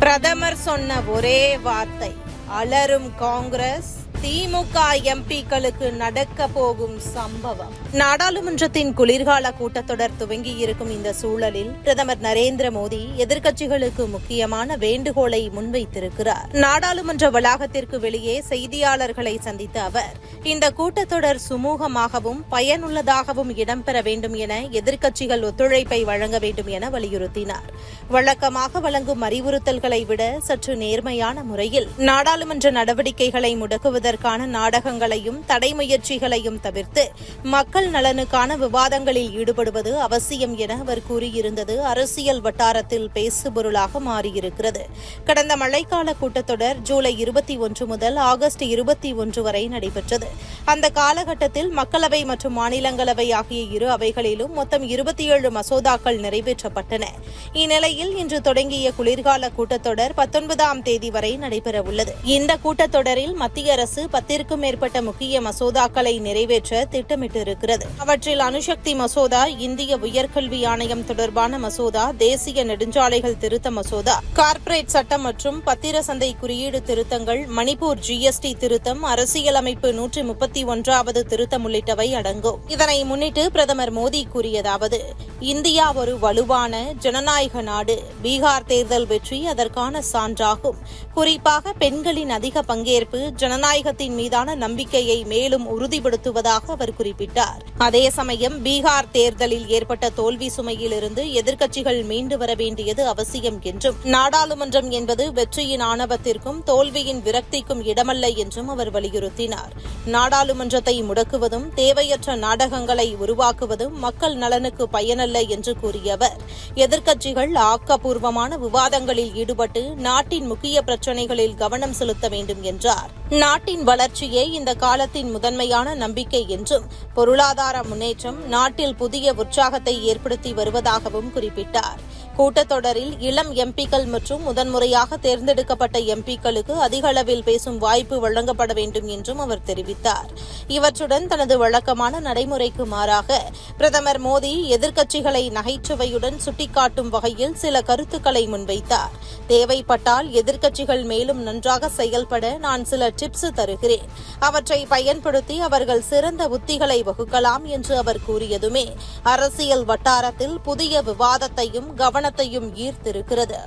பிரதமர் சொன்ன ஒரே வார்த்தை அலரும் காங்கிரஸ். திமுக எம்பிக்களுக்கு நடக்க போகும் சம்பவம். நாடாளுமன்றத்தின் குளிர்கால கூட்டத்தொடர் துவங்கி இருக்கும் இந்த சூழலில் பிரதமர் நரேந்திர மோடி எதிர்க்கட்சிகளுக்கு முக்கியமான வேண்டுகோளை முன்வைத்திருக்கிறார். நாடாளுமன்ற வளாகத்திற்கு வெளியே செய்தியாளர்களை சந்தித்த அவர் இந்த கூட்டத்தொடர் சுமூகமாகவும் பயனுள்ளதாகவும் இடம்பெற வேண்டும் என எதிர்க்கட்சிகள் ஒத்துழைப்பை வழங்க வேண்டும் என வலியுறுத்தினார். வழக்கமாக வழங்கும் அறிவுறுத்தல்களை விட சற்று நேர்மையான முறையில் நாடாளுமன்ற நடவடிக்கைகளை செய்வதற்கான நாடகங்களையும் தடை முயற்சிகளையும் தவிர்த்து மக்கள் நலனுக்கான விவாதங்களில் ஈடுபடுவது அவசியம் என அவர் கூறியிருந்தது. அரசியல் வட்டாரத்தில் பேசுபொருளாக மாறியிருக்கிறது. கடந்த மழைக்கால கூட்டத்தொடர் ஜூலை இருபத்தி ஒன்று முதல் ஆகஸ்ட் இருபத்தி ஒன்று வரை நடைபெற்றது. அந்த காலகட்டத்தில் மக்களவை மற்றும் மாநிலங்களவை ஆகிய இரு அவைகளிலும் மொத்தம் இருபத்தி ஏழு மசோதாக்கள் நிறைவேற்றப்பட்டன. இந்நிலையில் இன்று தொடங்கிய குளிர்கால கூட்டத்தொடர் பத்தொன்பதாம் தேதி வரை நடைபெறவுள்ளது. இந்த கூட்டத்தொடரில் மத்திய அரசு பத்திற்கும் மேற்பட்ட முக்கிய மசோதாக்களை நிறைவேற்ற திட்டமிட்டிருக்கிறது. அவற்றில் அணுசக்தி மசோதா இந்திய உயர்கல்வி ஆணையம் தொடர்பான மசோதா தேசிய நெடுஞ்சாலைகள் திருத்த மசோதா கார்ப்பரேட் சட்டம் மற்றும் பத்திர சந்தை குறியீடு திருத்தங்கள் மணிப்பூர் ஜிஎஸ்டி திருத்தம் அரசியலமைப்பு நூற்றி முப்பத்தி ஒன்றாவது திருத்தம் உள்ளிட்டவை அடங்கும். இதனை முன்னிட்டு பிரதமர் மோடி கூறியதாவது இந்தியா ஒரு வலுவான ஜனநாயக நாடு. பீகார் தேர்தல் வெற்றி அதற்கான சான்றாகும். குறிப்பாக பெண்களின் அதிக பங்கேற்பு ஜனநாயகத்தின் மீதான நம்பிக்கையை மேலும் உறுதிப்படுத்துவதாக அவர் குறிப்பிட்டார். அதே சமயம் பீகார் தேர்தலில் ஏற்பட்ட தோல்வி சுமையிலிருந்து எதிர்க்கட்சிகள் மீண்டு வர வேண்டியது அவசியம் என்றும் நாடாளுமன்றம் என்பது வெற்றியின் ஆணவத்திற்கும் தோல்வியின் விரக்திக்கும் இடமல்ல என்றும் அவர் வலியுறுத்தினார். நாடாளுமன்றத்தை முடக்குவதும் தேவையற்ற நாடகங்களை உருவாக்குவதும் மக்கள் நலனுக்கு பயனல்ல என்று கூறிய அவர் எதிர்க்கட்சிகள் ஆக்கப்பூர்வமான விவாதங்களில் ஈடுபட்டு நாட்டின் முக்கிய பிரச்சினைகளில் கவனம் செலுத்த வேண்டும் என்றார். நாட்டின் வளர்ச்சியே இந்த காலத்தின் முதன்மையான நம்பிக்கை என்றும் பொருளாதார முன்னேற்றம் நாட்டில் புதிய உற்சாகத்தை ஏற்படுத்தி வருவதாகவும் குறிப்பிட்டார். கூட்டத்தொடரில் இளம் எம்பிக்கள் மற்றும் முதன்முறையாக தேர்ந்தெடுக்கப்பட்ட எம்பிக்களுக்கு அதிக அளவில் பேசும் வாய்ப்பு வழங்கப்பட வேண்டும் என்றும் அவர் தெரிவித்தார். இவற்றுடன் தனது வழக்கமான நடைமுறைக்கு மாறாக பிரதமர் மோடி எதிர்க்கட்சிகளை நகைச்சுவையுடன் சுட்டிக்காட்டும் வகையில் சில கருத்துக்களை முன்வைத்தார். தேவைப்பட்டால் எதிர்க்கட்சிகள் மேலும் நன்றாக செயல்பட நான் சில டிப்ஸ் தருகிறேன். அவற்றை பயன்படுத்தி அவர்கள் சிறந்த உத்திகளை வகுக்கலாம் என்று அவர் கூறியதுமே அரசியல் வட்டாரத்தில் புதிய விவாதத்தையும் கவனத்தையும் ஈர்த்திருக்கிறது.